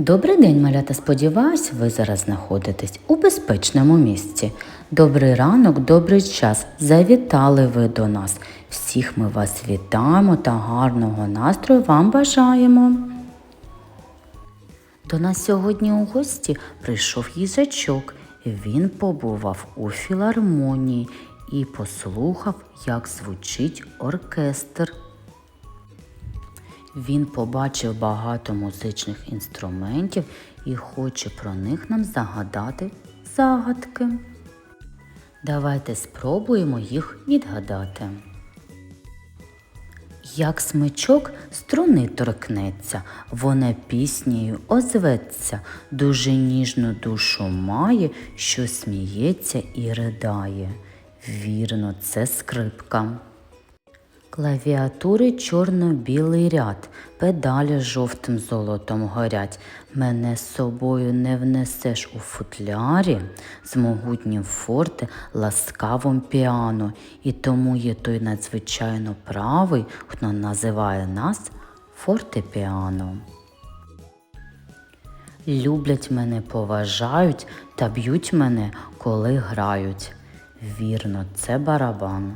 Добрий день, малята. Сподіваюсь, ви зараз знаходитесь у безпечному місці. Добрий ранок, добрий час. Завітали ви до нас. Всіх ми вас вітаємо та гарного настрою вам бажаємо. До нас сьогодні у гості прийшов їжачок. Він побував у філармонії і послухав, як звучить оркестр. Він побачив багато музичних інструментів і хоче про них нам загадати загадки. Давайте спробуємо їх відгадати. Як смичок струни торкнеться, вона піснею озветься, дуже ніжну душу має, що сміється і ридає. Вірно, це скрипка. Клавіатури чорно-білий ряд, педалі жовтим золотом горять. Мене з собою не внесеш у футлярі, з могутнім форте ласкавим піано, і тому є той надзвичайно правий, хто називає нас фортепіано. Люблять мене, поважають та б'ють мене, коли грають. Вірно, це барабан.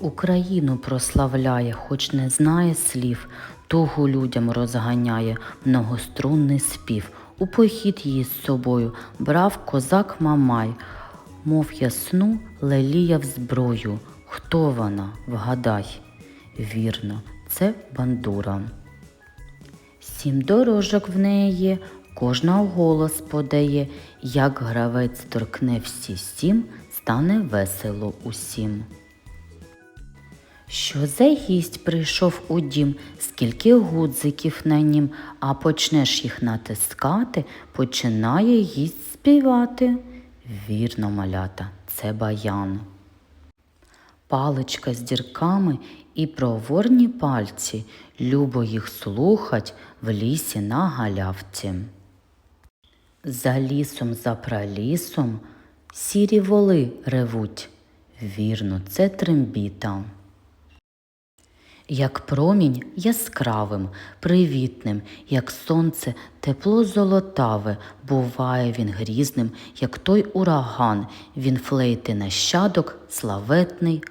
Україну прославляє, хоч не знає слів, тугу людям розганяє многострунний спів. У похід її з собою брав козак Мамай, мов ясну леліяв зброю. Хто вона? Вгадай. Вірно, це бандура. Сім дорожок в неї кожна в голос подає, як гравець торкне всі сім, стане весело усім. Що за гість прийшов у дім, скільки гудзиків на нім, а почнеш їх натискати, починає гість співати. Вірно, малята, це баян. Паличка з дірками і проворні пальці, любо їх слухать в лісі на галявці. За лісом, за пралісом сірі воли ревуть. Вірно, це трембіта. Як промінь яскравим, привітним, як сонце тепло золотаве, буває він грізним, як той ураган, він флейти нащадок, славетний,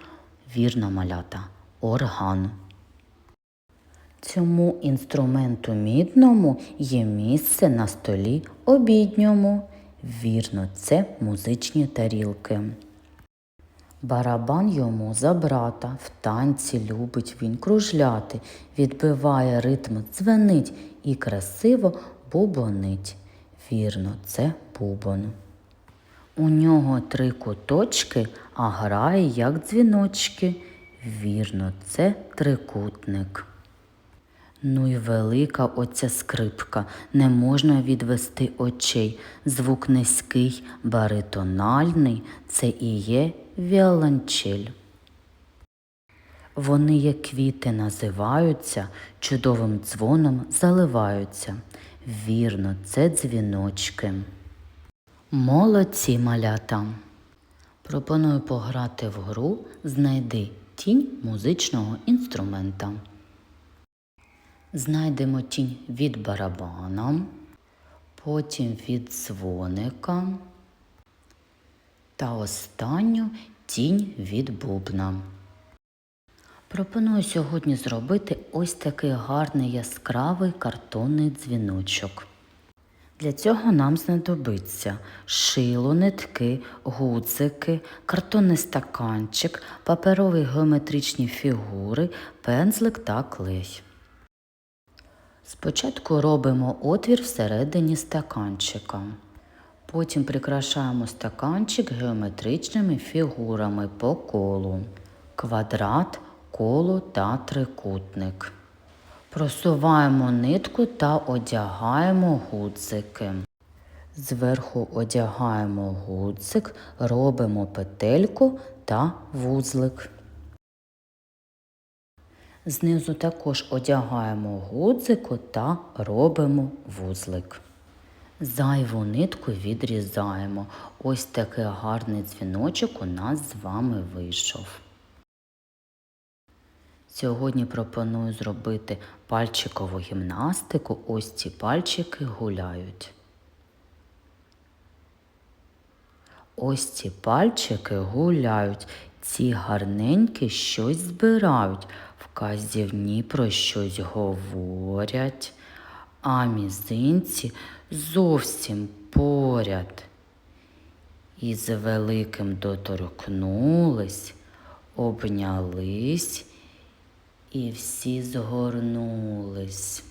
вірно малята, орган. Цьому інструменту мідному є місце на столі обідньому. Вірно, це музичні тарілки. Барабан йому за брата, в танці любить він кружляти, відбиває ритм, дзвенить і красиво бубонить. Вірно, це бубон. У нього три куточки, а грає, як дзвіночки. Вірно, це трикутник. Ну й велика оця скрипка, не можна відвести очей. Звук низький, баритональний, це і є віолончель. Вони, як квіти, називаються, чудовим дзвоном заливаються. Вірно, це дзвіночки. Молодці малята. Пропоную пограти в гру Знайди тінь музичного інструмента. Знайдемо тінь від барабана, потім від дзвоника та останню тінь від бубна. Пропоную сьогодні зробити ось такий гарний яскравий картонний дзвіночок. Для цього нам знадобиться шило, нитки, гудзики, картонний стаканчик, паперові геометричні фігури, пензлик та клей. Спочатку робимо отвір всередині стаканчика. Потім прикрашаємо стаканчик геометричними фігурами по колу, квадрат, коло та трикутник. Просуваємо нитку та одягаємо гудзики. Зверху одягаємо гудзик, робимо петельку та вузлик. Знизу також одягаємо гудзику та робимо вузлик. Зайву нитку відрізаємо. Ось такий гарний дзвіночок у нас з вами вийшов. Сьогодні пропоную зробити пальчикову гімнастику. Ось ці пальчики гуляють. Ось ці пальчики гуляють, ці гарненькі щось збирають, вказівні про щось говорять, а мізинці зовсім поряд. І з великим доторкнулись, обнялись і всі згорнулись.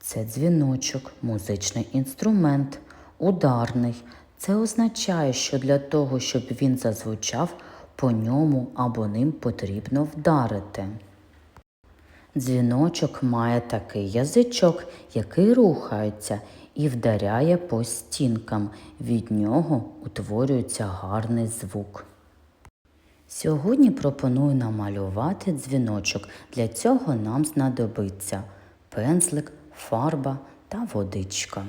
Це дзвіночок, музичний інструмент, ударний. Це означає, що для того, щоб він зазвучав, по ньому або ним потрібно вдарити. Дзвіночок має такий язичок, який рухається і вдаряє по стінкам. Від нього утворюється гарний звук. Сьогодні пропоную намалювати дзвіночок. Для цього нам знадобиться пензлик, фарба та водичка.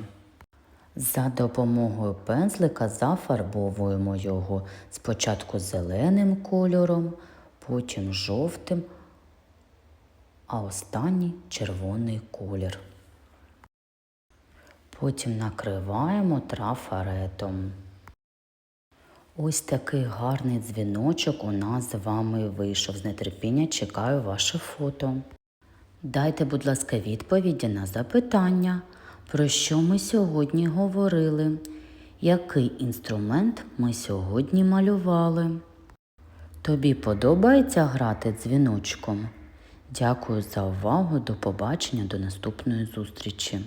За допомогою пензлика зафарбовуємо його спочатку зеленим кольором, потім жовтим, а останній червоний колір. Потім накриваємо трафаретом. Ось такий гарний дзвіночок у нас з вами вийшов. З нетерпіння чекаю ваше фото. Дайте, будь ласка, відповіді на запитання, про що ми сьогодні говорили, який інструмент ми сьогодні малювали. Тобі подобається грати дзвіночком? Дякую за увагу. До побачення, до наступної зустрічі.